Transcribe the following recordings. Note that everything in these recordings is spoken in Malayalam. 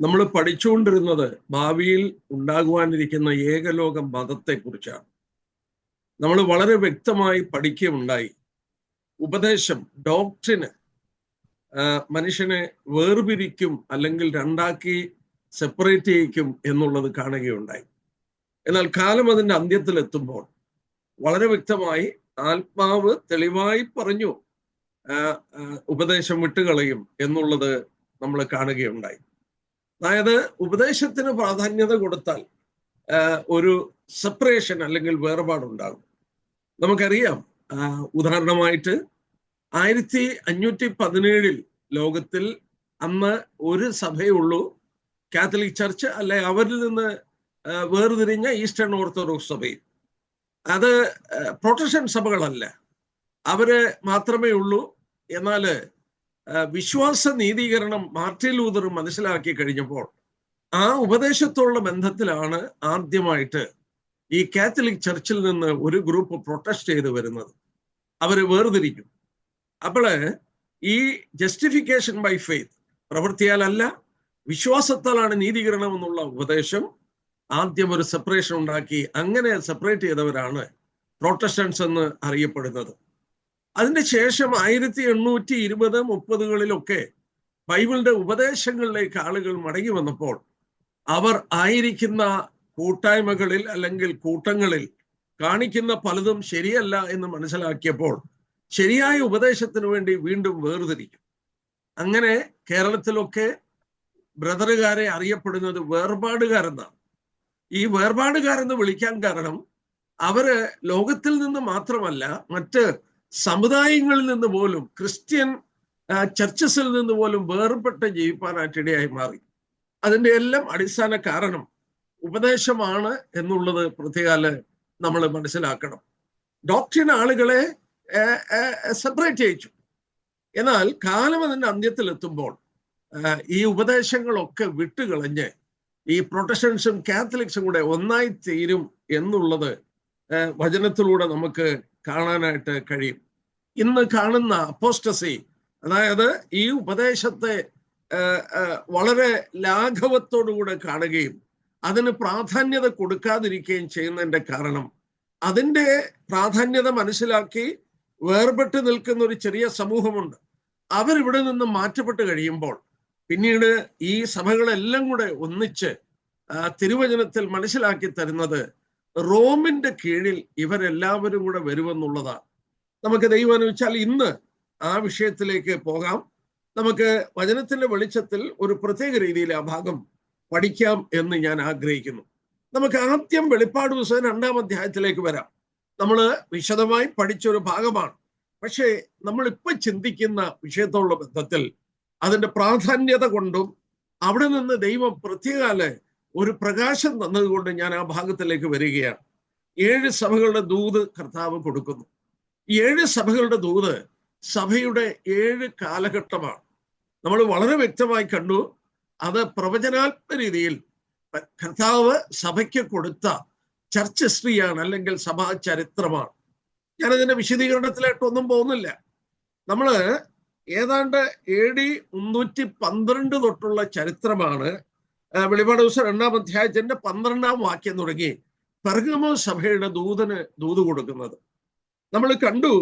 നമ്മൾ പഠിച്ചുകൊണ്ടിരുന്നത് ഭാവിയിൽ ഉണ്ടാകുവാനിരിക്കുന്ന ഏകലോക മതത്തെക്കുറിച്ചാണ്. നമ്മൾ വളരെ വ്യക്തമായി പഠിക്കുകയുണ്ടായി. ഉപദേശം ഡോക്ടറിന് മനുഷ്യനെ വേർപിരിക്കും അല്ലെങ്കിൽ രണ്ടാക്കി സെപ്പറേറ്റ് ചെയ്യിക്കും എന്നുള്ളത് കാണുകയുണ്ടായി. എന്നാൽ കാലം അതിന്റെ അന്ത്യത്തിലെത്തുമ്പോൾ വളരെ വ്യക്തമായി ആത്മാവ് തെളിവായി പറഞ്ഞു ഉപദേശം വിട്ടുകളയും എന്നുള്ളത് നമ്മൾ കാണുകയുണ്ടായി. അതായത് ഉപദേശത്തിന് പ്രാധാന്യത കൊടുത്താൽ ഒരു സെപ്പറേഷൻ അല്ലെങ്കിൽ വേർപാടുണ്ടാകും. നമുക്കറിയാം ഉദാഹരണമായിട്ട് ആയിരത്തി അഞ്ഞൂറ്റി പതിനേഴിൽ ലോകത്തിൽ അന്ന് ഒരു സഭയുള്ളൂ കാത്തലിക് ചർച്ച് അല്ലെ അവരിൽ നിന്ന് വേർതിരിഞ്ഞ ഈസ്റ്റേൺ ഓർത്തഡോക്സ് സഭയിൽ. അത് പ്രൊട്ടക്ഷൻ സഭകളല്ല. അവർ മാത്രമേ ഉള്ളൂ. എന്നാൽ വിശ്വാസ നീതീകരണം മാർട്ടിൻ ലൂതർ മനസ്സിലാക്കി കഴിഞ്ഞപ്പോൾ ആ ഉപദേശത്തോടുള്ള ബന്ധത്തിലാണ് ആദ്യമായിട്ട് ഈ കാത്തലിക് ചർച്ചിൽ നിന്ന് ഒരു ഗ്രൂപ്പ് പ്രൊട്ടസ്റ്റ് ചെയ്ത് വരുന്നത്. അവർ വേർതിരിക്കും. അപ്പോൾ ഈ ജസ്റ്റിഫിക്കേഷൻ ബൈ ഫെയ്ത്ത് പ്രവൃത്തിയാലല്ല വിശ്വാസത്താലാണ് നീതീകരണം എന്നുള്ള ഉപദേശം ആദ്യം ഒരു സെപ്പറേഷൻ ഉണ്ടാക്കി അങ്ങനെ സെപ്പറേറ്റ് ചെയ്തവരാണ് പ്രൊട്ടസ്റ്റൻസ് എന്ന് അറിയപ്പെടുന്നത്. അതിന് ശേഷം ആയിരത്തി എണ്ണൂറ്റി ഇരുപത് മുപ്പതുകളിലൊക്കെ ബൈബിളിന്റെ ഉപദേശങ്ങളിലേക്ക് ആളുകൾ മടങ്ങി വന്നപ്പോൾ അവർ ആയിരിക്കുന്ന കൂട്ടായ്മകളിൽ അല്ലെങ്കിൽ കൂട്ടങ്ങളിൽ കാണിക്കുന്ന പലതും ശരിയല്ല എന്ന് മനസ്സിലാക്കിയപ്പോൾ ശരിയായ ഉപദേശത്തിന് വേണ്ടി വീണ്ടും വേർതിരിക്കും. അങ്ങനെ കേരളത്തിലൊക്കെ ബ്രദറുകാരെ അറിയപ്പെടുന്നത് വേർപാടുകാരെന്നാണ്. ഈ വേർപാടുകാരെന്ന് വിളിക്കാൻ കാരണം അവർ ലോകത്തിൽ നിന്ന് മാത്രമല്ല മറ്റ് സമുദായങ്ങളിൽ നിന്ന് പോലും ക്രിസ്ത്യൻ ചർച്ചസിൽ നിന്ന് പോലും വേർപെട്ട് ജീവിപ്പാനായിട്ടിടയായി മാറി. അതിന്റെ എല്ലാം അടിസ്ഥാന കാരണം ഉപദേശമാണ് എന്നുള്ളത് പ്രതികാല നമ്മൾ മനസ്സിലാക്കണം. ഡോക്ടറിൻ ആളുകളെ സെപ്പറേറ്റ് ചെയ്യിച്ചു. എന്നാൽ കാലം അതിന്റെ അന്ത്യത്തിലെത്തുമ്പോൾ ഈ ഉപദേശങ്ങളൊക്കെ വിട്ടുകളഞ്ഞ് ഈ പ്രൊട്ടക്ഷൻസും കാത്തലിക്സും കൂടെ ഒന്നായി തീരും എന്നുള്ളത് വചനത്തിലൂടെ നമുക്ക് കാണാനായിട്ട് കഴിയും. ഇന്ന് കാണുന്ന അപ്പോസ്റ്റസി അതായത് ഈ ഉപദേശത്തെ വളരെ ലാഘവത്തോടുകൂടെ കാണുകയും അതിന് പ്രാധാന്യത കൊടുക്കാതിരിക്കുകയും ചെയ്യുന്നതിന്റെ കാരണം. അതിന്റെ പ്രാധാന്യത മനസ്സിലാക്കി വേർപെട്ട് നിൽക്കുന്ന ഒരു ചെറിയ സമൂഹമുണ്ട്. അവരിവിടെ നിന്ന് മാറ്റപ്പെട്ട് കഴിയുമ്പോൾ പിന്നീട് ഈ സഭകളെല്ലാം കൂടെ ഒന്നിച്ച് തിരുവചനത്തിൽ മനസ്സിലാക്കി തരുന്നത് റോമിന്റെ കീഴിൽ ഇവരെല്ലാവരും കൂടെ വരുമെന്നുള്ളതാണ്. നമുക്ക് ദൈവം അനുവദിച്ചാൽ ഇന്ന് ആ വിഷയത്തിലേക്ക് പോകാം. നമുക്ക് വചനത്തിന്റെ വെളിച്ചത്തിൽ ഒരു പ്രത്യേക രീതിയിൽ ആ ഭാഗം പഠിക്കാം എന്ന് ഞാൻ ആഗ്രഹിക്കുന്നു. നമുക്ക് ആദ്യം വെളിപ്പാട് പുസ്തകം രണ്ടാം അധ്യായത്തിലേക്ക് വരാം. നമ്മൾ വിശദമായി പഠിച്ച ഒരു ഭാഗമാണ്. പക്ഷേ നമ്മൾ ഇപ്പൊ ചിന്തിക്കുന്ന വിഷയത്തോടുള്ള ബന്ധത്തിൽ അതിന്റെ പ്രാധാന്യത കൊണ്ടും അവിടെ നിന്ന് ദൈവം പ്രത്യേകാല ഒരു പ്രകാശം തന്നതുകൊണ്ട് ഞാൻ ആ ഭാഗത്തിലേക്ക് വരികയാണ്. ഏഴ് സഭകളുടെ ദൂത് കർത്താവ് കൊടുക്കുന്നു. ഏഴ് സഭകളുടെ ദൂത് സഭയുടെ ഏഴ് കാലഘട്ടമാണ്. നമ്മൾ വളരെ വ്യക്തമായി കണ്ടു. അത് പ്രവചനാത്മ രീതിയിൽ കർത്താവ് സഭയ്ക്ക് കൊടുത്ത ചർച്ച ഹിസ്റ്ററിയാണ് അല്ലെങ്കിൽ സഭാ ചരിത്രമാണ്. ഞാനതിന്റെ വിശദീകരണത്തിലായിട്ടൊന്നും പോകുന്നില്ല. നമ്മൾ ഏതാണ്ട് എ ഡി മുന്നൂറ്റി പന്ത്രണ്ട് തൊട്ടുള്ള ചരിത്രമാണ്. വെളിപാട് ദിവസം രണ്ടാം അധ്യായത്തിന്റെ പന്ത്രണ്ടാം വാക്യം തുടങ്ങി പെർഗമോ സഭയുടെ ദൂതന് ദൂത് കൊടുക്കുന്നത്. നമ്മൾ കണ്ടു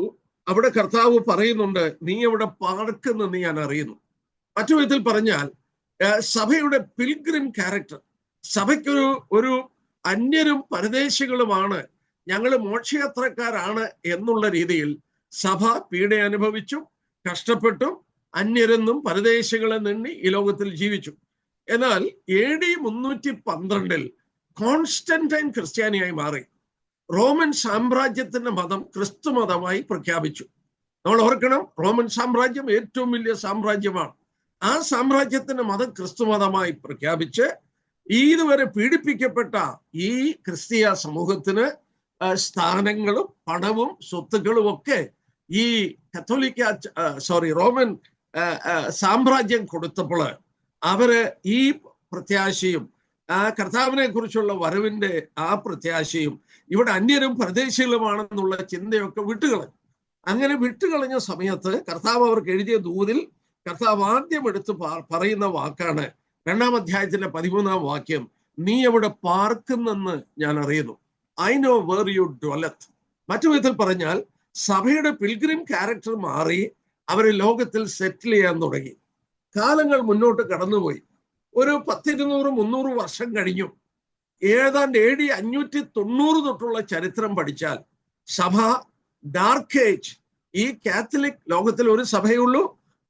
അവിടെ കർത്താവ് പറയുന്നുണ്ട് നീ അവിടെ പാർക്കുന്നെന്ന് ഞാൻ അറിയുന്നു മറ്റു വിധത്തിൽ പറഞ്ഞാൽ സഭയുടെ പിൽഗ്രിം ക്യാരക്ടർ സഭയ്ക്കൊരു ഒരു അന്യരും പരദേശികളുമാണ് ഞങ്ങൾ മോക്ഷയാത്രക്കാരാണ് എന്നുള്ള രീതിയിൽ സഭ പീഡ അനുഭവിച്ചു കഷ്ടപ്പെട്ടു അന്യരെന്നും പരദേശികളെ നിണ്ണി ഈ ലോകത്തിൽ ജീവിച്ചു. എന്നാൽ എ ഡി മുന്നൂറ്റി പന്ത്രണ്ടിൽ കോൺസ്റ്റന്റൈൻ ക്രിസ്ത്യാനിയായി മാറി. റോമൻ സാമ്രാജ്യത്തിന്റെ മതം ക്രിസ്തു മതമായി പ്രഖ്യാപിച്ചു. നമ്മൾ ഓർക്കണം റോമൻ സാമ്രാജ്യം ഏറ്റവും വലിയ സാമ്രാജ്യമാണ്. ആ സാമ്രാജ്യത്തിന്റെ മതം ക്രിസ്തു മതമായി പ്രഖ്യാപിച്ച് ഇതുവരെ പീഡിപ്പിക്കപ്പെട്ട ഈ ക്രിസ്തീയ സമൂഹത്തിന് സ്ഥാനങ്ങളും പണവും സ്വത്തുക്കളും ഒക്കെ ഈ കത്തോലിക്ക സോറി റോമൻ സാമ്രാജ്യം കൊടുത്തപ്പോൾ അവർ ഈ പ്രത്യാശയും ആ കർത്താവിനെ കുറിച്ചുള്ള വരവിന്റെ ആ പ്രത്യാശയും ഇവിടെ അന്യരും പ്രദേശികളുമാണെന്നുള്ള ചിന്തയൊക്കെ വിട്ടുകളഞ്ഞു. അങ്ങനെ വിട്ടുകളഞ്ഞ സമയത്ത് കർത്താവ് അവർക്ക് എഴുതിയ ദൂതിൽ കർത്താവ് ആദ്യം എടുത്ത് പറയുന്ന വാക്കാണ് രണ്ടാം അധ്യായത്തിന്റെ പതിമൂന്നാം വാക്യം നീ എവിടെ പാർക്കുന്നെന്ന് ഞാൻ അറിയുന്നു. I know where you dwelleth മറ്റു വിധത്തിൽ പറഞ്ഞാൽ സഭയുടെ പിൽഗ്രിം ക്യാരക്ടർ മാറി അവർ ലോകത്തിൽ സെറ്റിൽ ചെയ്യാൻ തുടങ്ങി. കാലങ്ങൾ മുന്നോട്ട് കടന്നുപോയി. ഒരു പത്തിരുന്നൂറ് മുന്നൂറ് വർഷം കഴിഞ്ഞു. ഏതാണ്ട് എ ഡി അഞ്ഞൂറ്റി തൊണ്ണൂറ് തൊട്ടുള്ള ചരിത്രം പഠിച്ചാൽ സഭ ഡാർക്ക് ഏജ് ഈ കാത്തലിക് ലോകത്തിൽ ഒരു സഭയുള്ളൂ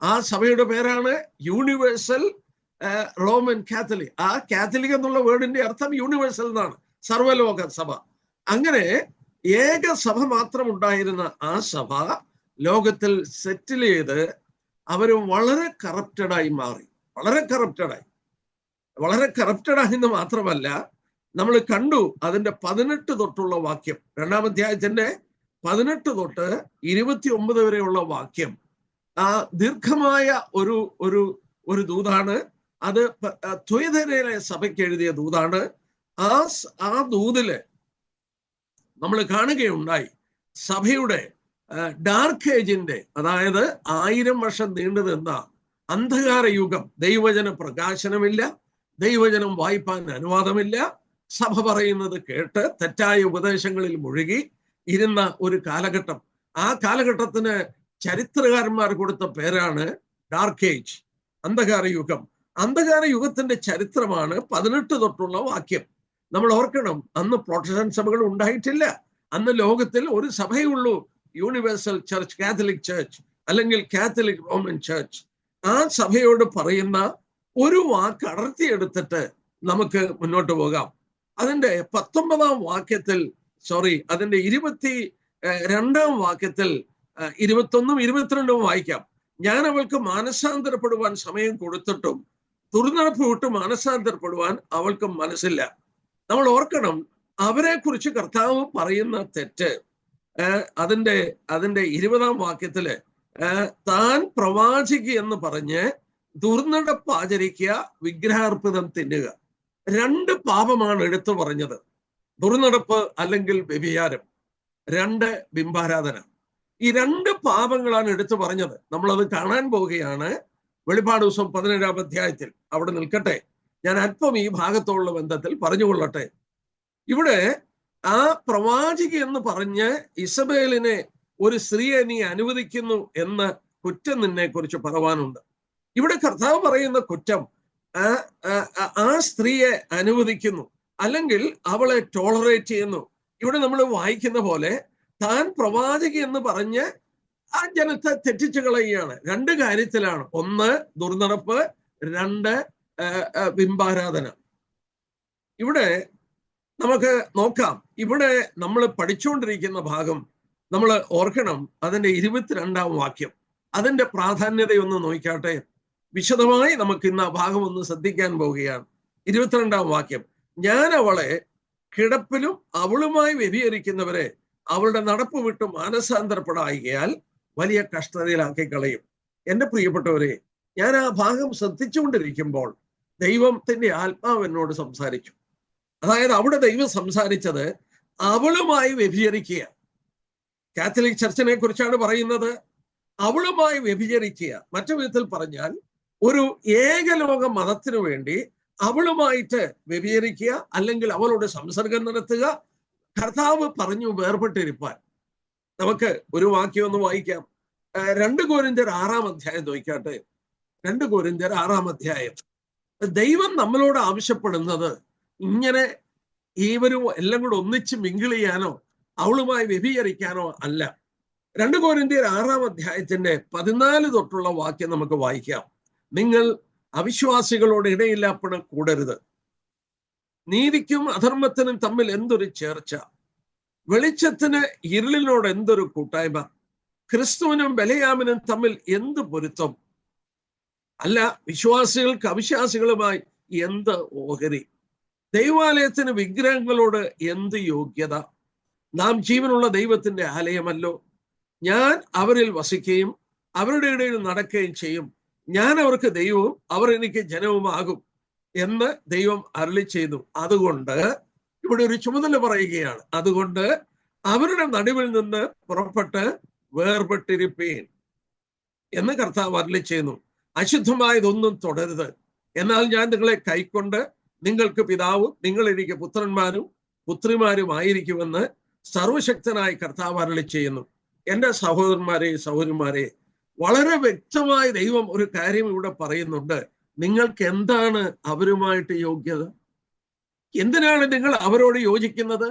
ആ സഭയുടെ പേരാണ് യൂണിവേഴ്സൽ റോമൻ കാത്തലിക് ആ കാത്തലിക് എന്നുള്ള വേർഡിന്റെ അർത്ഥം യൂണിവേഴ്സൽ എന്നാണ്. സർവലോക സഭ. അങ്ങനെ ഏക സഭ മാത്രം ഉണ്ടായിരുന്ന ആ സഭ ലോകത്തിൽ സെറ്റിൽ ചെയ്ത് അവർ വളരെ കറപ്റ്റഡായി മാറി. വളരെ കറപ്റ്റഡായി വളരെ കറപ്റ്റഡായി എന്ന് മാത്രമല്ല നമ്മൾ കണ്ടു അതിന്റെ പതിനെട്ട് തൊട്ടുള്ള വാക്യം. രണ്ടാം അധ്യായത്തിന്റെ പതിനെട്ട് തൊട്ട് ഇരുപത്തി ഒമ്പത് വരെയുള്ള വാക്യം. ആ ദീർഘമായ ഒരു ഒരു ഒരു ദൂതാണ്. അത് ത്വയതരയിലെ സഭയ്ക്ക് എഴുതിയ ദൂതാണ്. ആ ആ ദൂതിൽ നമ്മൾ കാണുകയുണ്ടായി സഭയുടെ ഡാർക്ക് ഏജിന്റെ അതായത് ആയിരം വർഷം നീണ്ടു നിന്ന അന്ധകാര യുഗം ദൈവജന പ്രകാശനമില്ല. ദൈവജനം വായിപ്പാൻ അനുവാദമില്ല. സഭ പറയുന്നത് കേട്ട് തെറ്റായ ഉപദേശങ്ങളിൽ മുഴുകി ഇരുന്ന ഒരു കാലഘട്ടം. ആ കാലഘട്ടത്തിന് ചരിത്രകാരന്മാർ കൊടുത്ത പേരാണ് ഡാർക്ക് ഏജ് അന്ധകാര യുഗം. അന്ധകാര യുഗത്തിന്റെ ചരിത്രമാണ് പതിനെട്ട് തൊട്ടുള്ള വാക്യം. നമ്മൾ ഓർക്കണം അന്ന് പ്രൊട്ടസ്റ്റന്റ് സഭകൾ ഉണ്ടായിട്ടില്ല. അന്ന് ലോകത്തിൽ ഒരു സഭയുള്ളൂ യൂണിവേഴ്സൽ ചർച്ച് കാത്തലിക് ചർച്ച് അല്ലെങ്കിൽ കാത്തലിക് റോമൻ ചർച്ച് ആ സഭയോട് പറയുന്ന ഒരു വാക്ക് അടർത്തിയെടുത്തിട്ട് നമുക്ക് മുന്നോട്ട് പോകാം. അതിന്റെ പത്തൊമ്പതാം വാക്യത്തിൽ സോറി അതിന്റെ ഇരുപത്തി രണ്ടാം വാക്യത്തിൽ ഇരുപത്തൊന്നും ഇരുപത്തിരണ്ടും വായിക്കാം. ഞാൻ അവൾക്ക് മാനസാന്തരപ്പെടുവാൻ സമയം കൊടുത്തിട്ടും തുറന്നടപ്പ് വിട്ട് മാനസാന്തരപ്പെടുവാൻ അവൾക്ക് മനസ്സില്ല. നമ്മൾ ഓർക്കണം അവരെ കുറിച്ച് കർത്താവ് പറയുന്ന തെറ്റ് അതിന്റെ അതിന്റെ ഇരുപതാം വാക്യത്തിൽ താൻ പ്രവാചകി എന്ന് പറഞ്ഞ് ദുർനടപ്പ് ആചരിക്കുക വിഗ്രഹാർപ്പിതം തിന്നുക. രണ്ട് പാപമാണ് എടുത്തു പറഞ്ഞത്. ദുർനടപ്പ് അല്ലെങ്കിൽ വ്യഭിചാരം. രണ്ട് ബിംബാരാധന. ഈ രണ്ട് പാപങ്ങളാണ് എടുത്തു പറഞ്ഞത്. നമ്മളത് കാണാൻ പോവുകയാണ്. വെളിപാട് ദിവസം പതിനേഴാം അധ്യായത്തിൽ. അവിടെ നിൽക്കട്ടെ. ഞാൻ അല്പം ഈ ഭാഗത്തോടുള്ള ബന്ധത്തിൽ പറഞ്ഞുകൊള്ളട്ടെ. ഇവിടെ ആ പ്രവാചകി എന്ന് പറഞ്ഞ് ഇസബേലിനെ ഒരു സ്ത്രീയെ നീ അനുവദിക്കുന്നു എന്ന കുറ്റം നിന്നെ കുറിച്ച് പറവാനുണ്ട്. ഇവിടെ കർത്താവ് പറയുന്ന കുറ്റം ആ സ്ത്രീയെ അനുവദിക്കുന്നു. അല്ലെങ്കിൽ അവളെ ടോളറേറ്റ് ചെയ്യുന്നു. ഇവിടെ നമ്മൾ വായിക്കുന്ന പോലെ താൻ പ്രവാചക എന്ന് പറഞ്ഞ് ആ ജനത്തെ തെറ്റിച്ചു കളയുകയാണ്. രണ്ട് കാര്യത്തിലാണ്. ഒന്ന് ദുർനടപ്പ്. രണ്ട് ബിംബാരാധന. ഇവിടെ നമുക്ക് നോക്കാം. ഇവിടെ നമ്മൾ പഠിച്ചുകൊണ്ടിരിക്കുന്ന ഭാഗം നമ്മൾ ഓർക്കണം അതിന്റെ ഇരുപത്തിരണ്ടാം വാക്യം. അതിന്റെ പ്രാധാന്യതയൊന്ന് നോക്കാട്ടെ വിശദമായി നമുക്ക് ഇന്ന് ആ ഭാഗം ഒന്ന് ശ്രദ്ധിക്കാൻ പോവുകയാണ്. ഇരുപത്തിരണ്ടാം വാക്യം. ഞാൻ അവളെ കിടപ്പിലും അവളുമായി വ്യഭിചരിക്കുന്നവരെ അവളുടെ നടപ്പ് വിട്ട് മാനസാന്തരപ്പെടായികയാൽ വലിയ കഷ്ടതയിലാക്കി കളയും എന്റെ പ്രിയപ്പെട്ടവരെ ഞാൻ ആ ഭാഗം ശ്രദ്ധിച്ചുകൊണ്ടിരിക്കുമ്പോൾ ദൈവത്തിന്റെ ആത്മാവ് എന്നോട് സംസാരിച്ചു. അതായത് അവിടെ ദൈവം സംസാരിച്ചത് അവളുമായി വ്യഭിചരിക്കുക കാത്തലിക് ചർച്ചിനെ കുറിച്ചാണ് പറയുന്നത്. അവളുമായി വ്യഭിചരിക്കുക. മറ്റു വിധത്തിൽ പറഞ്ഞാൽ ഒരു ഏകലോക മതത്തിനു വേണ്ടി അവളുമായിട്ട് വ്യഭിചരിക്കുക അല്ലെങ്കിൽ അവളോട് സംസർഗം നടത്തുക കർത്താവ് പറഞ്ഞു വേർപെട്ടിരിപ്പാൻ. നമുക്ക് ഒരു വാക്യം ഒന്ന് വായിക്കാം. രണ്ട് കോരിന്തർ ആറാം അധ്യായം നോക്കാട്ടെ രണ്ട് കോരിന്തർ ആറാം അധ്യായം. ദൈവം നമ്മളോട് ആവശ്യപ്പെടുന്നത് ഇങ്ങനെ ഈവരും എല്ലാം കൂടെ ഒന്നിച്ച് മിങ്കിൾ ചെയ്യാനോ അവളുമായി വ്യഭിചരിക്കാനോ അല്ല. രണ്ട് കോരിന്തർ ആറാം അധ്യായത്തിന്റെ പതിനാല് തൊട്ടുള്ള വാക്യം നമുക്ക് വായിക്കാം. നിങ്ങൾ അവിശ്വാസികളോട് ഇടയില്ലാപ്പണ കൂടരുത്. നീതിക്കും അധർമ്മത്തിനും തമ്മിൽ എന്തൊരു ചേർച്ച? വെളിച്ചത്തിന് ഇരുളിനോട് എന്തൊരു കൂട്ടായ്മ? ക്രിസ്തുവിനും ബലയാമിനും തമ്മിൽ എന്ത് പൊരുത്തം? അല്ല വിശ്വാസികൾക്ക് അവിശ്വാസികളുമായി എന്ത് ഓഹരി? ദൈവാലയത്തിന് വിഗ്രഹങ്ങളോട് എന്ത് യോഗ്യത? നാം ജീവനുള്ള ദൈവത്തിന്റെ ആലയമല്ലോ. ഞാൻ അവരിൽ വസിക്കുകയും അവരുടെ ഇടയിൽ നടക്കുകയും ചെയ്യും. ഞാൻ അവർക്ക് ദൈവവും അവർ എനിക്ക് ജനവുമാകും എന്ന് ദൈവം അരളി ചെയ്തു. അതുകൊണ്ട് ഇവിടെ ഒരു ചുമതല പറയുകയാണ്. അതുകൊണ്ട് അവരുടെ നടുവിൽ നിന്ന് പുറപ്പെട്ട് വേർപെട്ടിരിപ്പീൻ എന്ന് കർത്താവ് അരളി ചെയ്യുന്നു. അശുദ്ധമായതൊന്നും തുടരുത്. എന്നാൽ ഞാൻ നിങ്ങളെ കൈക്കൊണ്ട് നിങ്ങൾക്ക് പിതാവും നിങ്ങൾ എനിക്ക് പുത്രന്മാരും പുത്രിമാരുമായിരിക്കുമെന്ന് സർവശക്തനായ കർത്താവ് അരളി ചെയ്യുന്നു. എന്റെ സഹോദരന്മാരെ സഹോദരന്മാരെ വളരെ വ്യക്തമായി ദൈവം ഒരു കാര്യം ഇവിടെ പറയുന്നുണ്ട്. നിങ്ങൾക്ക് എന്താണ് അവരുമായിട്ട് യോഗ്യത? എന്തിനാണ് നിങ്ങൾ അവരോട് യോജിക്കുന്നത്?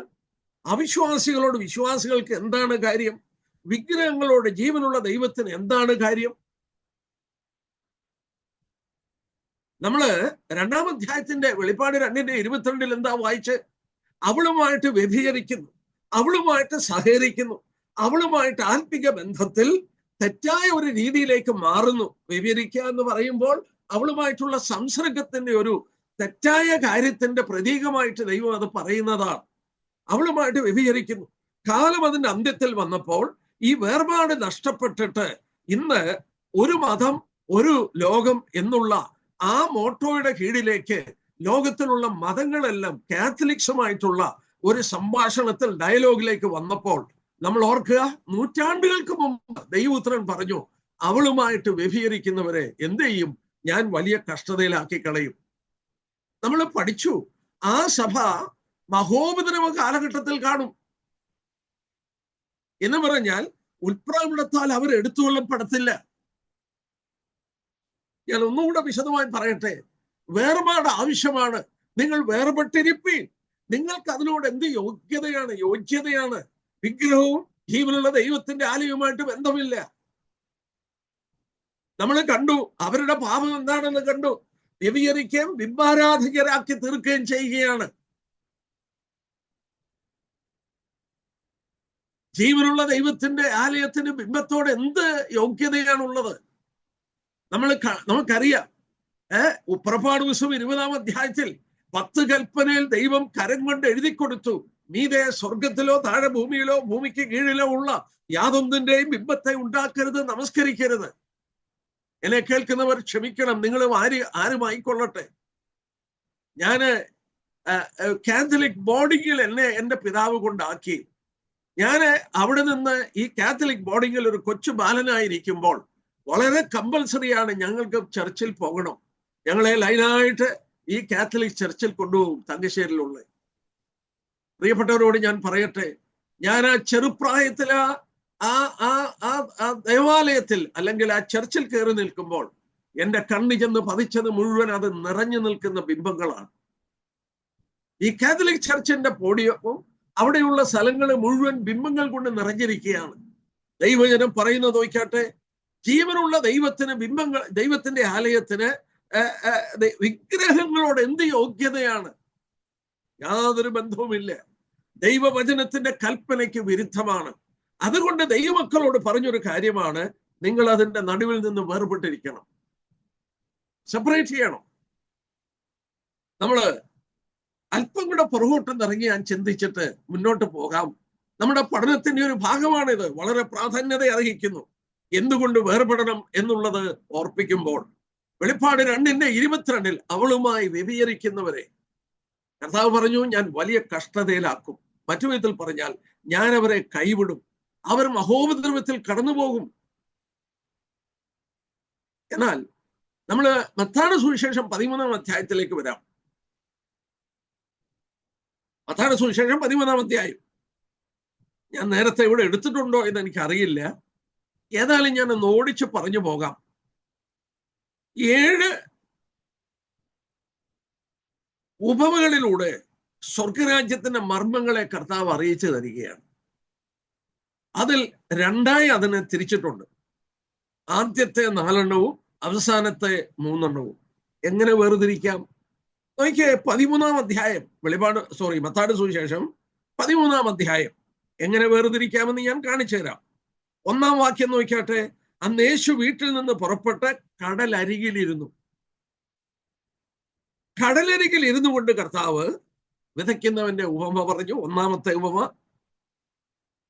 അവിശ്വാസികളോട് വിശ്വാസികൾക്ക് എന്താണ് കാര്യം? വിഗ്രഹങ്ങളോട് ജീവനുള്ള ദൈവത്തിന് എന്താണ് കാര്യം? നമ്മൾ രണ്ടാം അധ്യായത്തിന്റെ വെളിപ്പാട് രണ്ടിന്റെ ഇരുപത്തിരണ്ടിൽ എന്താ വായിച്ച്? അവളുമായിട്ട് വ്യഭിചരിക്കുന്നു അവളുമായിട്ട് സഹകരിക്കുന്നു അവളുമായിട്ട് ആത്മിക ബന്ധത്തിൽ തെറ്റായ ഒരു രീതിയിലേക്ക് മാറുന്നു. വ്യഭിചരിക്കുക എന്ന് പറയുമ്പോൾ അവളുമായിട്ടുള്ള സംസർഗത്തിന്റെ ഒരു തെറ്റായ കാര്യത്തിന്റെ പ്രതീകമായിട്ട് ദൈവം അത് പറയുന്നതാണ്. അവളുമായിട്ട് വ്യഭിചരിക്കുന്നു. കാലം അതിന്റെ അന്ത്യത്തിൽ വന്നപ്പോൾ ഈ വേർപാട് നഷ്ടപ്പെട്ടിട്ട് ഇന്ന് ഒരു മതം ഒരു ലോകം എന്നുള്ള ആ മോട്ടോയുടെ കീഴിലേക്ക് ലോകത്തിലുള്ള മതങ്ങളെല്ലാം കാത്തലിക്സുമായിട്ടുള്ള ഒരു സംഭാഷണത്തിൽ ഡയലോഗിലേക്ക് വന്നപ്പോൾ നമ്മൾ ഓർക്കുക നൂറ്റാണ്ടുകൾക്ക് മുമ്പ് ദൈവപുത്രൻ പറഞ്ഞു അവളുമായിട്ട് വ്യഭീകരിക്കുന്നവരെ എന്ത് ചെയ്യും? ഞാൻ വലിയ കഷ്ടതയിലാക്കി കളയും. നമ്മൾ പഠിച്ചു ആ സഭ മഹോപദ്രവ കാലഘട്ടത്തിൽ കാണും. എന്ന് പറഞ്ഞാൽ ഉത്പ്രാവണത്താൽ അവർ എടുത്തുകൊള്ളപ്പെടത്തില്ല. ഞാൻ ഒന്നുകൂടെ വിശദമായി പറയട്ടെ വേർപാട് ആവശ്യമാണ്. നിങ്ങൾ വേർപെട്ടിരിപ്പീൻ. നിങ്ങൾക്ക് അതിനോട് എന്ത് യോഗ്യതയാണ്? യോഗ്യതയാണ് വിഗ്രഹവും ജീവനുള്ള ദൈവത്തിന്റെ ആലയവുമായിട്ട് ബന്ധമില്ല. നമ്മൾ കണ്ടു അവരുടെ പാപം എന്താണെന്ന് കണ്ടു. വ്യഭിചരിക്കുകയും ബിംബാരാധകരാക്കി തീർക്കുകയും ചെയ്യുകയാണ്. ജീവനുള്ള ദൈവത്തിന്റെ ആലയത്തിന്റെ ബിംബത്തോട് എന്ത് യോഗ്യതയാണുള്ളത്? നമ്മൾ നമുക്കറിയാം ഏർ പുറപ്പാട് ദിവസം ഇരുപതാം അധ്യായത്തിൽ പത്ത് കൽപ്പനയിൽ ദൈവം കരം കൊണ്ട് എഴുതി കൊടുത്തു മീതെ സ്വർഗത്തിലോ താഴെ ഭൂമിയിലോ ഭൂമിക്ക് കീഴിലോ ഉള്ള യാതൊന്നിന്റെയും ബിംബത്തെ ഉണ്ടാക്കരുത് നമസ്കരിക്കരുത്. എന്നെ കേൾക്കുന്നവർ ക്ഷമിക്കണം. നിങ്ങൾ ആര് ആരുമായിക്കൊള്ളട്ടെ ഞാൻ കാത്തലിക് ബോർഡിങ്ങിൽ എന്നെ എന്റെ പിതാവ് കൊണ്ടാക്കി. ഞാൻ അവിടെ നിന്ന് ഈ കാത്തലിക് ബോർഡിങ്ങിൽ ഒരു കൊച്ചു ബാലനായിരിക്കുമ്പോൾ വളരെ കമ്പൽസറിയാണ് ഞങ്ങൾക്ക് ചർച്ചിൽ പോകണം. ഞങ്ങളെ ലൈനായിട്ട് ഈ കാത്തലിക് ചർച്ചിൽ കൊണ്ടുപോകും തങ്കശ്ശേരിയിലുള്ള പ്രിയപ്പെട്ടവരോട് ഞാൻ പറയട്ടെ ഞാൻ ആ ചെറുപ്രായത്തിൽ ആ ആ ആ ദേവാലയത്തിൽ അല്ലെങ്കിൽ ആ ചർച്ചിൽ കയറി നിൽക്കുമ്പോൾ എന്റെ കണ്ണി ചെന്ന് പതിച്ചത് മുഴുവൻ അത് നിറഞ്ഞു നിൽക്കുന്ന ബിംബങ്ങളാണ്. ഈ കാത്തലിക് ചർച്ചിന്റെ പോടിയപ്പം അവിടെയുള്ള സ്ഥലങ്ങൾ മുഴുവൻ ബിംബങ്ങൾ കൊണ്ട് നിറഞ്ഞിരിക്കുകയാണ്. ദൈവജനം പറയുന്നത് നോക്കാട്ടെ ജീവനുള്ള ദൈവത്തിന് ബിംബങ്ങൾ ദൈവത്തിന്റെ ആലയത്തിന് വിഗ്രഹങ്ങളോട് എന്ത് യോഗ്യതയാണ്? യാതൊരു ബന്ധവുമില്ല. ദൈവവചനത്തിന്റെ കൽപ്പനയ്ക്ക് വിരുദ്ധമാണ്. അതുകൊണ്ട് ദൈവമക്കളോട് പറഞ്ഞൊരു കാര്യമാണ് നിങ്ങൾ അതിന്റെ നടുവിൽ നിന്ന് വേർപെട്ടിരിക്കണം. സെപ്പറേറ്റ് ചെയ്യണം. നമ്മൾ അല്പം കൂടെ പുറകോട്ടം ഇറങ്ങി ഞാൻ ചിന്തിച്ചിട്ട് മുന്നോട്ട് പോകാം. നമ്മുടെ പഠനത്തിന്റെ ഒരു ഭാഗമാണിത്. വളരെ പ്രാധാന്യത അർഹിക്കുന്നു. എന്തുകൊണ്ട് വേർപെടണം എന്നുള്ളത് ഓർപ്പിക്കുമ്പോൾ വെളിപ്പാട് രണ്ടിന്റെ ഇരുപത്തിരണ്ടിൽ അവളുമായി വ്യഭിചരിക്കുന്നവരെ കർത്താവ് പറഞ്ഞു ഞാൻ വലിയ കഷ്ടതയിലാക്കും. മറ്റു വിധത്തിൽ പറഞ്ഞാൽ ഞാൻ അവരെ കൈവിടും. അവർ മഹോപദ്രവത്തിൽ കടന്നുപോകും. എന്നാൽ നമ്മൾ മത്താണ സുവിശേഷം പതിമൂന്നാം അധ്യായത്തിലേക്ക് വരാം. മത്താണ സുവിശേഷം പതിമൂന്നാം അധ്യായം. ഞാൻ നേരത്തെ ഇവിടെ എടുത്തിട്ടുണ്ടോ എന്ന് എനിക്ക് അറിയില്ല ഏതായാലും ഞാൻ ഒന്ന് ഓടിച്ച് പറഞ്ഞു പോകാം. ഏഴ് ഉപമകളിലൂടെ സ്വർഗരാജ്യത്തിന്റെ മർമ്മങ്ങളെ കർത്താവ് അറിയിച്ചു തരികയാണ്. അതിൽ രണ്ടായി അതിനെ തിരിച്ചിട്ടുണ്ട്. ആദ്യത്തെ നാലെണ്ണവും അവസാനത്തെ മൂന്നെണ്ണവും. എങ്ങനെ വേർതിരിക്കാം? നോക്കിയേ പതിമൂന്നാം അധ്യായം വെളിപാട് സോറി മത്താട് സുവിശേഷം പതിമൂന്നാം അധ്യായം. എങ്ങനെ വേർതിരിക്കാമെന്ന് ഞാൻ കാണിച്ചു തരാം ഒന്നാം വാക്യം നോക്കിയാട്ടെ. അന്ന് യേശു വീട്ടിൽ നിന്ന് പുറപ്പെട്ട് കടലരികിലിരുന്നു. കടലരികിൽ ഇരുന്നു കൊണ്ട് കർത്താവ് വിതയ്ക്കുന്നവന്റെ ഉപമ പറഞ്ഞു. ഒന്നാമത്തെ ഉപമ.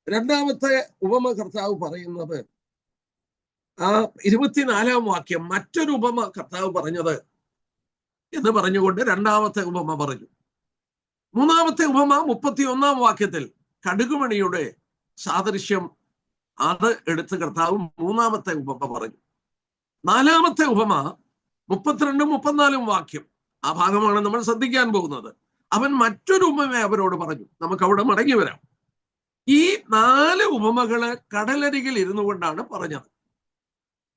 രണ്ടാമത്തെ ഉപമ കർത്താവ് പറയുന്നത് ആ ഇരുപത്തിനാലാം വാക്യം മറ്റൊരു ഉപമ കർത്താവ് പറഞ്ഞത് എന്ന് പറഞ്ഞുകൊണ്ട് രണ്ടാമത്തെ ഉപമ പറഞ്ഞു. മൂന്നാമത്തെ ഉപമ മുപ്പത്തി ഒന്നാം വാക്യത്തിൽ കടുകുമണിയുടെ സാദൃശ്യം അത് എടുത്ത് കർത്താവ് മൂന്നാമത്തെ ഉപമ പറഞ്ഞു. നാലാമത്തെ ഉപമ മുപ്പത്തിരണ്ടും മുപ്പത്തിനാലും വാക്യം. ആ ഭാഗമാണ് നമ്മൾ ശ്രദ്ധിക്കാൻ പോകുന്നത്. അവൻ മറ്റൊരു ഉപമ അവരോട് പറഞ്ഞു നമുക്ക് അവിടെ മടങ്ങി വരാം. ഈ നാല് ഉപമകൾ കടലരികിൽ ഇരുന്നു കൊണ്ടാണ് പറഞ്ഞത്.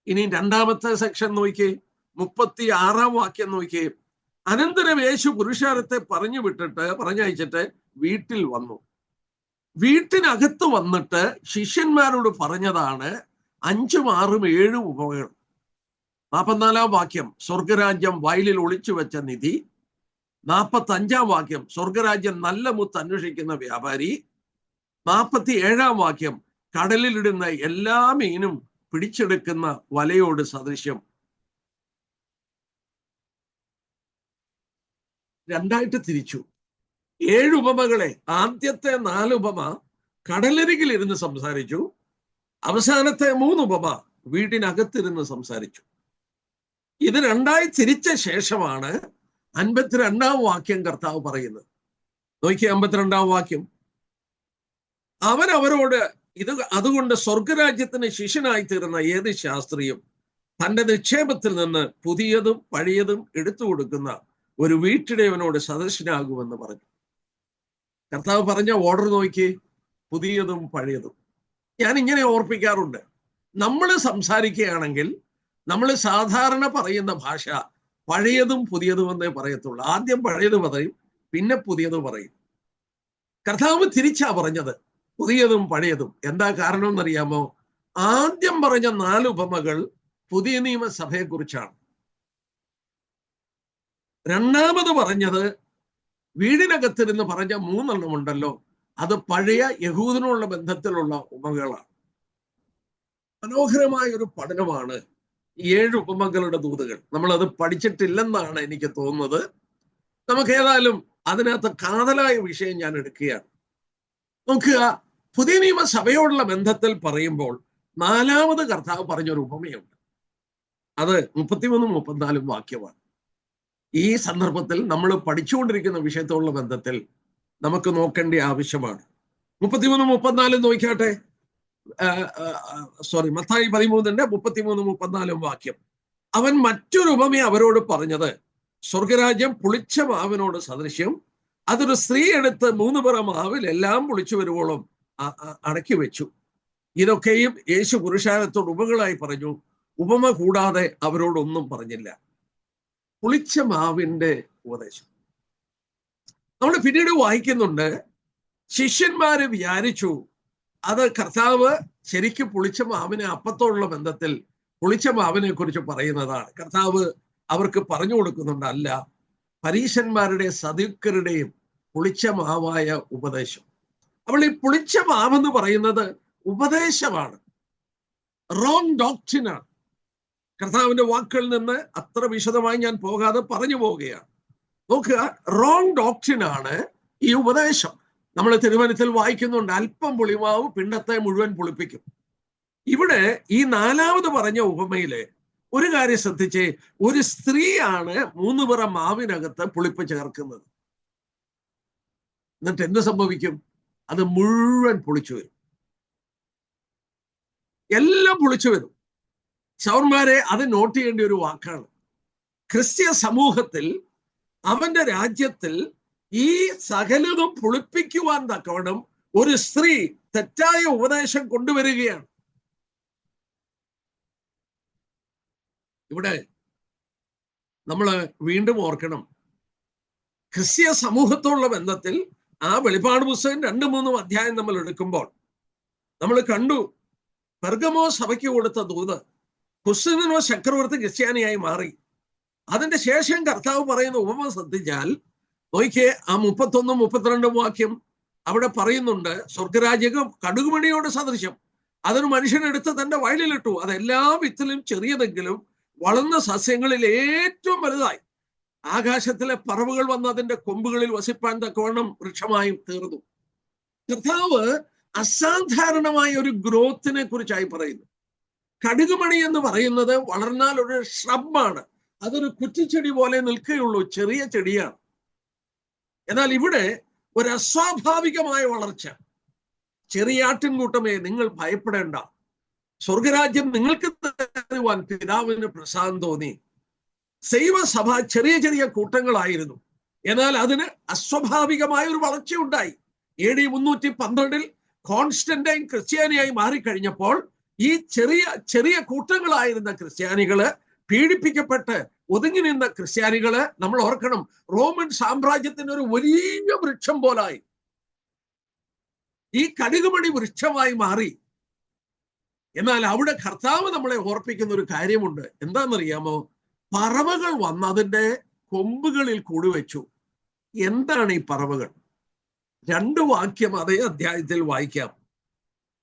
ഇനി രണ്ടാമത്തെ സെക്ഷൻ നോക്കിയേ മുപ്പത്തി ആറാം വാക്യം നോക്കിയേ അനന്തരം യേശു പുരുഷാരത്തെ പറഞ്ഞു വിട്ടിട്ട് പറഞ്ഞയച്ചിട്ട് വീട്ടിൽ വന്നു. വീട്ടിനകത്ത് വന്നിട്ട് ശിഷ്യന്മാരോട് പറഞ്ഞതാണ് അഞ്ചും ആറും ഏഴും ഉപമകൾ നാൽപ്പത്തിനാലാം വാക്യം സ്വർഗരാജ്യം വയലിൽ ഒളിച്ചു വെച്ച നിധി. നാൽപ്പത്തി അഞ്ചാം വാക്യം സ്വർഗരാജ്യം നല്ല മുത്ത് അന്വേഷിക്കുന്ന വ്യാപാരി. നാൽപ്പത്തി ഏഴാം വാക്യം കടലിലിടുന്ന എല്ലാ മീനും പിടിച്ചെടുക്കുന്ന വലയോട് സദൃശ്യം. രണ്ടായിട്ട് തിരിച്ചു. ഏഴ് ഉപമകളെ ആദ്യത്തെ നാല് ഉപമ കടലരികിൽ സംസാരിച്ചു. അവസാനത്തെ മൂന്ന് ഉപമ വീടിനകത്തിരുന്ന് സംസാരിച്ചു. ഇത് രണ്ടായി തിരിച്ച ശേഷമാണ് അൻപത്തിരണ്ടാം വാക്യം കർത്താവ് പറയുന്നത്. നോക്കി അമ്പത്തിരണ്ടാം വാക്യം. അവൻ അവരോട് ഇത് അതുകൊണ്ട് സ്വർഗരാജ്യത്തിന് ശിഷ്യനായി തീർന്ന ഏത് ശാസ്ത്രിയും തന്റെ നിക്ഷേപത്തിൽ നിന്ന് പുതിയതും പഴയതും എടുത്തു കൊടുക്കുന്ന ഒരു വീട്ടിടയവനോട് സദസ്യനാകുമെന്ന് പറഞ്ഞു. കർത്താവ് പറഞ്ഞ ഓർഡർ നോക്കി പുതിയതും പഴയതും. ഞാൻ ഇങ്ങനെ ഓർപ്പിക്കാറുണ്ട്. നമ്മൾ സംസാരിക്കുകയാണെങ്കിൽ നമ്മൾ സാധാരണ പറയുന്ന ഭാഷ പഴയതും പുതിയതും എന്നേ പറയത്തുള്ളൂ. ആദ്യം പഴയത് പറയും പിന്നെ പുതിയത് പറയും. കർത്താവ് തിരിച്ചാ പറഞ്ഞത് പുതിയതും പഴയതും. എന്താ കാരണം എന്നറിയാമോ ആദ്യം പറഞ്ഞ നാല് ഉപമകൾ പുതിയ നിയമസഭയെക്കുറിച്ചാണ്. രണ്ടാമത് പറഞ്ഞത് വീടിനകത്തിരുന്ന് പറഞ്ഞ മൂന്നെണ്ണം ഉണ്ടല്ലോ. അത് പഴയ യഹൂദിനുള്ള ബന്ധത്തിലുള്ള ഉപമകളാണ്. മനോഹരമായ ഒരു പഠനമാണ് ഏഴ് ഉപമകളുടെ നമ്മൾ അത് പഠിച്ചിട്ടില്ലെന്നാണ് എനിക്ക് തോന്നുന്നത്. നമുക്ക് ഏതായാലും അതിനകത്ത് കാതലായ വിഷയം ഞാൻ എടുക്കുകയാണ്. നോക്കുക പുതിയ നിയമസഭയോടുള്ള ബന്ധത്തിൽ പറയുമ്പോൾ നാലാമത് കർത്താവ് പറഞ്ഞൊരു ഉപമയുണ്ട്. അത് മുപ്പത്തിമൂന്നും മുപ്പത്തിനാലും വാക്യമാണ്. ഈ സന്ദർഭത്തിൽ നമ്മൾ പഠിച്ചുകൊണ്ടിരിക്കുന്ന വിഷയത്തോടുള്ള ബന്ധത്തിൽ നമുക്ക് നോക്കേണ്ട ആവശ്യമാണ്. മുപ്പത്തിമൂന്ന് മുപ്പത്തിനാലും നോക്കിയാട്ടെ? സോറി മത്തായി പതിമൂന്നിന്റെ മുപ്പത്തിമൂന്ന് മുപ്പത്തിനാലും വാക്യം. അവൻ മറ്റൊരു ഉപമ അവരോട് പറഞ്ഞത് സ്വർഗരാജ്യം പുളിച്ച മാവിനോട് സദൃശ്യം അതൊരു സ്ത്രീ എടുത്ത് മൂന്ന് പറ മാവിൽ എല്ലാം പുളിച്ചു വരുവോളം അടക്കി വെച്ചു. ഇതൊക്കെയും യേശു പുരുഷാരത്തോട് ഉപകളായി പറഞ്ഞു. ഉപമ കൂടാതെ അവരോടൊന്നും പറഞ്ഞില്ല. പുളിച്ച മാവിന്റെ ഉപദേശം. നമ്മൾ പിന്നീട് വായിക്കുന്നുണ്ട് ശിഷ്യന്മാര് വിചാരിച്ചു അത് കർത്താവ് ശരിക്കും പുളിച്ച മാവിനെ അപ്പത്തോടുള്ള ബന്ധത്തിൽ പുളിച്ച മാവിനെ കുറിച്ച് പറയുന്നതാണ്. കർത്താവ് അവർക്ക് പറഞ്ഞു കൊടുക്കുന്നുണ്ട് അല്ല പരീശന്മാരുടെ സദുക്കരുടെയും പുളിച്ച മാവായ ഉപദേശം. അവൾ ഈ പുളിച്ച മാവെന്ന് പറയുന്നത് ഉപദേശമാണ്. റോങ് ഡോക്ടിനാണ് കർത്താവിന്റെ വാക്കുകളിൽ നിന്ന് അത്ര വിശദമായി ഞാൻ പോകാതെ പറഞ്ഞു പോവുകയാണ്. നോക്കുക റോങ് ഡോക്ടിനാണ് ഈ ഉപദേശം. നമ്മൾ തിരുവനത്തിൽ വായിക്കുന്നുണ്ട് അല്പം പുളിമാവ് പിണ്ടത്തെ മുഴുവൻ പുളിപ്പിക്കും. ഇവിടെ ഈ നാലാമത് പറഞ്ഞ ഉപമയിൽ ഒരു കാര്യം ശ്രദ്ധിച്ചേ ഒരു സ്ത്രീയാണ് മൂന്ന് പിറ മാവിനകത്ത് പുളിപ്പ് ചേർക്കുന്നത്. എന്നിട്ട് എന്ത് സംഭവിക്കും? അത് മുഴുവൻ പൊളിച്ചു വരും. എല്ലാം പൊളിച്ചു വരും. ചവർമാരെ അത് നോട്ട് ചെയ്യേണ്ട ഒരു വാക്കാണ്. ക്രിസ്ത്യ സമൂഹത്തിൽ അവന്റെ രാജ്യത്തിൽ ഈ സകലതും പുളിപ്പിക്കുവാൻ തക്കവണ്ണം ഒരു സ്ത്രീ തെറ്റായ ഉപദേശം കൊണ്ടുവരികയാണ്. ഇവിടെ നമ്മൾ വീണ്ടും ഓർക്കണം. ക്രിസ്തീയ സമൂഹത്തോടുള്ള ബന്ധത്തിൽ ആ വെളിപ്പാട് പുസ്തകം രണ്ടു മൂന്നും അധ്യായം നമ്മൾ എടുക്കുമ്പോൾ നമ്മൾ കണ്ടു പെർഗമോ സഭയ്ക്ക് കൊടുത്ത ദൂത് കുസ്തുനോ ചക്രവർത്തി ക്രിസ്ത്യാനിയായി മാറി. അതിന്റെ ശേഷം കർത്താവ് പറയുന്ന ഉപമ ശ്രദ്ധിച്ചാൽ നോക്കിയേ ആ മുപ്പത്തൊന്നും മുപ്പത്തിരണ്ടും വാക്യം അവിടെ പറയുന്നുണ്ട്. സ്വർഗരാജ്യകം കടുകുമണിയോട് സദൃശ്യം അതൊരു മനുഷ്യനെടുത്ത് തന്റെ വയലിലിട്ടു. അതെല്ലാ വിത്തിലും ചെറിയതെങ്കിലും വളർന്ന സസ്യങ്ങളിൽ ഏറ്റവും വലുതായി. ആകാശത്തിലെ പറവുകൾ വന്ന് അതിന്റെ കൊമ്പുകളിൽ വസിപ്പാൻ തക്കവണ്ണം വൃക്ഷമായും തീർന്നു. കർത്താവ് അസാധാരണമായ ഒരു ഗ്രോത്തിനെ കുറിച്ചായി പറയുന്നു. കടുകുമണി എന്ന് പറയുന്നത് വളർന്നാൽ ഒരു ഷ്രബാണ് അതൊരു കുറ്റിച്ചെടി പോലെ നിൽക്കുകയുള്ളൂ. ചെറിയ ചെടിയാണ്. എന്നാൽ ഇവിടെ ഒരു അസ്വാഭാവികമായ വളർച്ച. ചെറിയ ആട്ടിൻകൂട്ടമേ നിങ്ങൾ ഭയപ്പെടേണ്ട. സ്വർഗരാജ്യം നിങ്ങൾക്ക് തരുവാൻ പിതാവിന് പ്രസാദം തോന്നി. സൈവസഭ ചെറിയ ചെറിയ കൂട്ടങ്ങളായിരുന്നു. എന്നാൽ അതിന് അസ്വാഭാവികമായ ഒരു വളർച്ചയുണ്ടായി. എ ഡി മുന്നൂറ്റി പന്ത്രണ്ടിൽ കോൺസ്റ്റന്റൈൻ ക്രിസ്ത്യാനിയായി മാറിക്കഴിഞ്ഞപ്പോൾ ഈ ചെറിയ ചെറിയ കൂട്ടങ്ങളായിരുന്ന ക്രിസ്ത്യാനികൾ പീഡിപ്പിക്കപ്പെട്ട് ഒതുങ്ങി നിന്ന ക്രിസ്ത്യാനികൾ നമ്മൾ ഓർക്കണം. റോമൻ സാമ്രാജ്യത്തിന് ഒരു വലിയ വൃക്ഷം പോലായി. ഈ കടുകുമണി വൃക്ഷമായി മാറി. എന്നാൽ അവിടെ കർത്താവ് നമ്മളെ ഓർപ്പിക്കുന്ന ഒരു കാര്യമുണ്ട്. എന്താണെന്നറിയാമോ? പറവകൾ വന്ന് കൊമ്പുകളിൽ കൊമ്പുകളിൽ കൂടുവെച്ചു. എന്താണ് ഈ പറവകൾ? രണ്ട് വാക്യം അതേ അധ്യായത്തിൽ വായിക്കാം.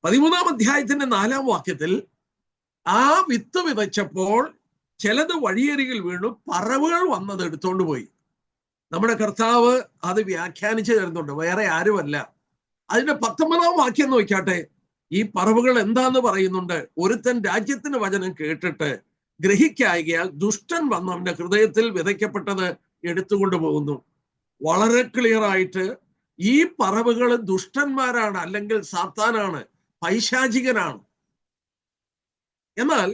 പതിമൂന്നാം അധ്യായത്തിന്റെ നാലാം വാക്യത്തിൽ ആ വിത്ത് വിതച്ചപ്പോൾ ചിലത് വഴിയരികിൽ വീണു പറവുകൾ വന്നത് എടുത്തോണ്ട് പോയി. നമ്മുടെ കർത്താവ് അത് വ്യാഖ്യാനിച്ചു തരുന്നുണ്ട് വേറെ ആരുമല്ല. അതിന്റെ പത്തൊമ്പതാം വാക്യം നോക്കാട്ടെ ഈ പറവുകൾ എന്താന്ന് പറയുന്നുണ്ട്. ഒരുത്തൻ രാജ്യത്തിന് വചനം കേട്ടിട്ട് ഗ്രഹിക്കായകയാൽ ദുഷ്ടൻ വന്ന് അവന്റെ ഹൃദയത്തിൽ വിതയ്ക്കപ്പെട്ടത് എടുത്തുകൊണ്ട് പോകുന്നു. വളരെ ക്ലിയർ ആയിട്ട് ഈ പറവുകൾ ദുഷ്ടന്മാരാണ് അല്ലെങ്കിൽ സാത്താനാണ് പൈശാചികനാണ്. എന്നാൽ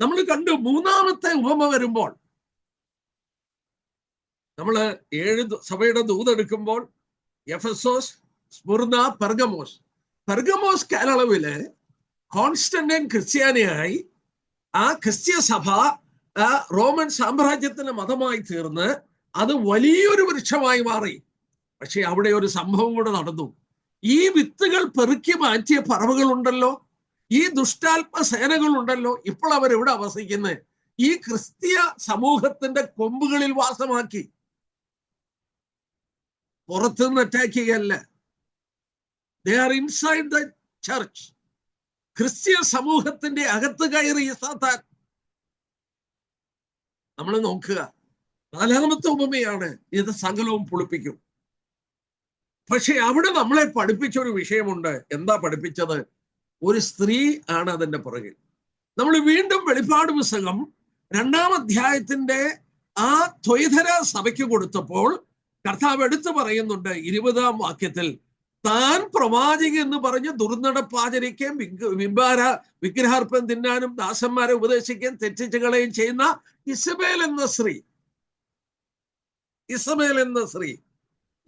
നമ്മൾ കണ്ടു മൂന്നാമത്തെ ഉപമ വരുമ്പോൾ നമ്മൾ ഏഴ് സഭയുടെ ദൂതെടുക്കുമ്പോൾ എഫസോസ് സ്മുർന പെർഗമോസ്. പെർഗമോസ് കാലളവിൽ കോൺസ്റ്റന്റൈൻ ക്രിസ്ത്യാനിയായി ആ ക്രിസ്ത്യ സഭ റോമൻ സാമ്രാജ്യത്തിന്റെ മതമായി തീർന്ന് അത് വലിയൊരു വൃക്ഷമായി മാറി. പക്ഷെ അവിടെ ഒരു സംഭവം കൂടെ നടന്നു. ഈ വിത്തുകൾ പെറുക്കി മാറ്റിയ പറവുകളുണ്ടല്ലോ. ഈ ദുഷ്ടാത്മ സേനകളുണ്ടല്ലോ ഇപ്പോൾ അവരെവിടെ വസിക്കുന്നത് ഈ ക്രിസ്തീയ സമൂഹത്തിന്റെ കൊമ്പുകളിൽ വാസമാക്കി. പുറത്തുനിന്ന് അറ്റാക്ക് ചെയ്യല്ല they are inside the church ക്രിസ്തീയ സമൂഹത്തിന്റെ അകത്ത് കയറി സാത്താൻ. നമ്മൾ നോക്കുക. നാലാമത്തെ ഉപമയാണ്. ഇത് സകലവും പൊളിപ്പിക്കും. പക്ഷെ അവിടെ നമ്മളെ പഠിപ്പിച്ച ഒരു വിഷയമുണ്ട്. എന്താ പഠിപ്പിച്ചത്? ഒരു സ്ത്രീ ആണ് അതിന്റെ പുറകിൽ. നമ്മൾ വീണ്ടും വെളിപ്പാട് പുസ്തകം രണ്ടാം അധ്യായത്തിന്റെ ആ ദ്വൈതര സഭയ്ക്ക് കൊടുത്തപ്പോൾ കർത്താവ് എടുത്തു പറയുന്നുണ്ട് ഇരുപതാം വാക്യത്തിൽ താൻ പ്രവാചക എന്ന് പറഞ്ഞ് ദുർനടപ്പാചരിക്കുകയും വിംബാര വിഗ്രഹാർപ്പം തിന്നാനും ദാസന്മാരെ ഉപദേശിക്കുകയും തെറ്റിച്ച് കളയും ചെയ്യുന്ന ഇസബേൽ എന്ന സ്ത്രീ. ഇസബേൽ എന്ന സ്ത്രീ.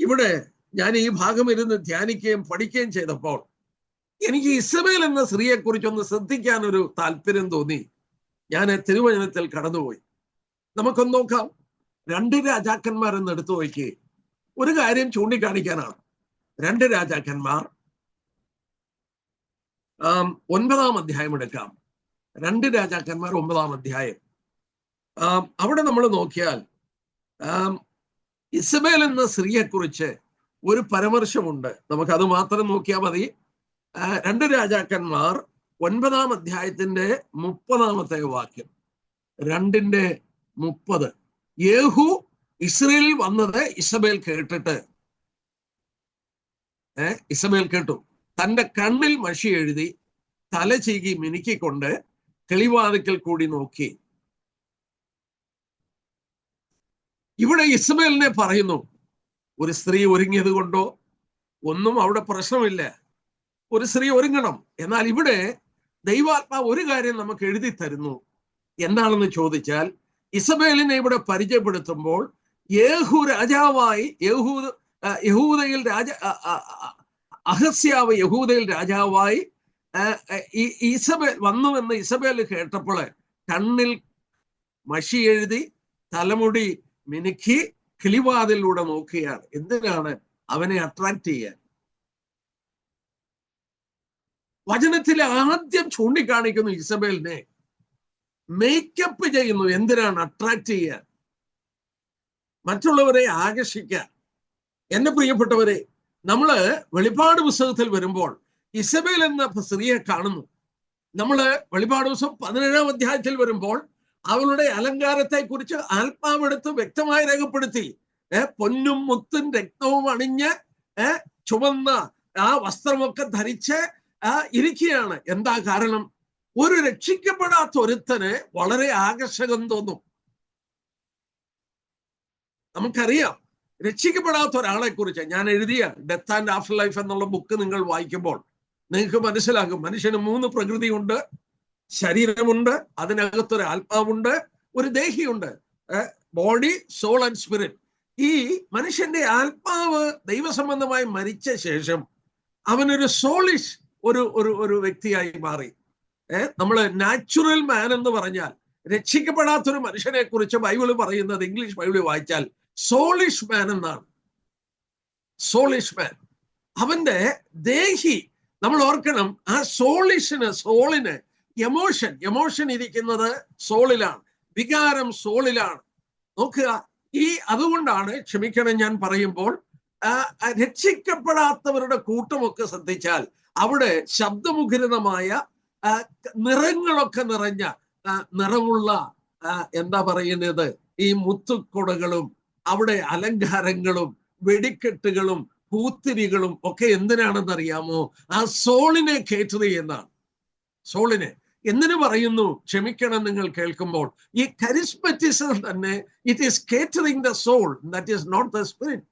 ഇവിടെ ഞാൻ ഈ ഭാഗം ഇരുന്ന് ധ്യാനിക്കുകയും പഠിക്കുകയും ചെയ്തപ്പോൾ എനിക്ക് ഇസബേൽ എന്ന സ്ത്രീയെ കുറിച്ചൊന്ന് ശ്രദ്ധിക്കാൻ ഒരു താല്പര്യം തോന്നി. ഞാൻ തിരുവചനത്തിൽ കടന്നുപോയി. നമുക്കൊന്ന് നോക്കാം. രണ്ട് രാജാക്കന്മാരെന്ന് എടുത്തു നോക്കി. ഒരു കാര്യം ചൂണ്ടിക്കാണിക്കാനാണ്. രണ്ട് രാജാക്കന്മാർ. ഒൻപതാം അധ്യായം എടുക്കാം. രണ്ട് രാജാക്കന്മാർ ഒമ്പതാം അധ്യായം. അവിടെ നമ്മൾ നോക്കിയാൽ ഇസബേൽ എന്ന സ്ത്രീയെക്കുറിച്ച് ഒരു പരാമർശമുണ്ട്. നമുക്ക് അത് മാത്രം നോക്കിയാൽ മതി. രണ്ട് രാജാക്കന്മാർ ഒൻപതാം അധ്യായത്തിന്റെ മുപ്പതാമത്തെ വാക്യം. രണ്ടിന്റെ മുപ്പത്. യേഹു ഇസ്രയേലിൽ വന്നത് ഇസബേൽ കേട്ടിട്ട്. ഏ ഇസബേൽ കേട്ടു. തന്റെ കണ്ണിൽ മഷി എഴുതി തല ചീകി മിനുക്കിക്കൊണ്ട് കിളിവാതിക്കൽ കൂടി നോക്കി. ഇവിടെ ഇസ്മേലിനെ പറയുന്നു ഒരു സ്ത്രീ ഒരുങ്ങിയത് കൊണ്ടോ? ഒന്നും അവിടെ പ്രശ്നമില്ല. ഒരു സ്ത്രീ ഒരുങ്ങണം. എന്നാൽ ഇവിടെ ദൈവാത്മാവ് ഒരു കാര്യം നമുക്ക് എഴുതി തരുന്നു. എന്താണെന്ന് ചോദിച്ചാൽ ഇസബേലിനെ ഇവിടെ പരിചയപ്പെടുത്തുമ്പോൾ യേഹു രാജാവായി യഹൂ യഹൂദയിൽ രാജ അഹസ്യാവ് യഹൂദയിൽ രാജാവായി ഇസബേൽ വന്നുവെന്ന് ഇസബേൽ കേട്ടപ്പോൾ കണ്ണിൽ മഷി എഴുതി തലമുടി മിനുക്കി കിളിവാതിലൂടെ നോക്കുകയാണ് എന്തിനാണ് അവനെ അട്രാക്ട് ചെയ്യാൻ? വചനത്തിൽ ആദ്യം ചൂണ്ടിക്കാണിക്കുന്നു ഇസബേലിനെ മേക്കപ്പ് ചെയ്യുന്നു. എന്തിനാണ്? അട്രാക്ട് ചെയ്യാൻ മറ്റുള്ളവരെ ആകർഷിക്കാൻ എന്റെ പ്രിയപ്പെട്ടവരെ നമ്മൾ വെളിപാട് പുസ്തകത്തിൽ വരുമ്പോൾ ഇസബേൽ എന്ന സ്ത്രീയെ കാണുന്നു. നമ്മൾ വെളിപാട് പുസ്തകം പതിനേഴാം അധ്യായത്തിൽ വരുമ്പോൾ അവളുടെ അലങ്കാരത്തെ കുറിച്ച് ആത്മാവെടുത്ത് വ്യക്തമായി രേഖപ്പെടുത്തി. ഏർ പൊന്നും മുത്തും രക്തവും അണിഞ്ഞ് ഏർ ചുവന്ന ആ വസ്ത്രമൊക്കെ ധരിച്ച് ആ ഇരിക്കുകയാണ്. എന്താ കാരണം? ഒരു രക്ഷിക്കപ്പെടാത്ത ഒരുത്തന് വളരെ ആകർഷകം തോന്നും. നമുക്കറിയാം. രക്ഷിക്കപ്പെടാത്ത ഒരാളെ കുറിച്ച് ഞാൻ എഴുതിയ ഡെത്ത് ആൻഡ് ആഫ്റ്റർ ലൈഫ് എന്നുള്ള ബുക്ക് നിങ്ങൾ വായിക്കുമ്പോൾ നിങ്ങൾക്ക് മനസ്സിലാകും. മനുഷ്യന് മൂന്ന് പ്രകൃതിയുണ്ട്. ശരീരമുണ്ട്. അതിനകത്തൊരു ആത്മാവുണ്ട്. ഒരു ദേഹിയുണ്ട്. ബോഡി സോൾ ആൻഡ് സ്പിരിറ്റ് ഈ മനുഷ്യന്റെ ആത്മാവ് ദൈവസംബന്ധമായി മരിച്ച ശേഷം അവനൊരു സോളിഷ് ഒരു ഒരു ഒരു വ്യക്തിയായി മാറി. ഏഹ് നമ്മൾ നാച്ചുറൽ മാൻ എന്ന് പറഞ്ഞാൽ രക്ഷിക്കപ്പെടാത്തൊരു മനുഷ്യനെ കുറിച്ച് ബൈബിൾ പറയുന്നത് ഇംഗ്ലീഷ് ബൈബിൾ വായിച്ചാൽ സോളിഷ് മാൻ എന്നാണ്. സോളിഷ് മാൻ അവന്റെ ദേഹി നമ്മൾ ഓർക്കണം ആ സോളിഷിന് സോളിന് എമോഷൻ എമോഷൻ ഇരിക്കുന്നത് സോളിലാണ് വികാരം സോളിലാണ് നോക്കുക ഈ അതുകൊണ്ടാണ് ക്ഷമിക്കണം ഞാൻ പറയുമ്പോൾ രക്ഷിക്കപ്പെടാത്തവരുടെ കൂട്ടമൊക്കെ ശ്രദ്ധിച്ചാൽ അവിടെ ശബ്ദമുഖരിതമായ നിറങ്ങളൊക്കെ നിറഞ്ഞ നിറമുള്ള എന്താ പറയുന്നത് ഈ മുത്തുക്കുടകളും അവിടെ അലങ്കാരങ്ങളും വെടിക്കെട്ടുകളും പൂത്തിരികളും ഒക്കെ എന്തിനാണെന്ന് അറിയാമോ ആ സോളിനെ കേറ്റർ എന്നാണ്. സോളിനെ. എന്തിനു പറയുന്നു? ക്ഷമിക്കണം നിങ്ങൾ കേൾക്കുമ്പോൾ. ഈ കരിസ്മറ്റിസം തന്നെ it is catering the soul that is not the spirit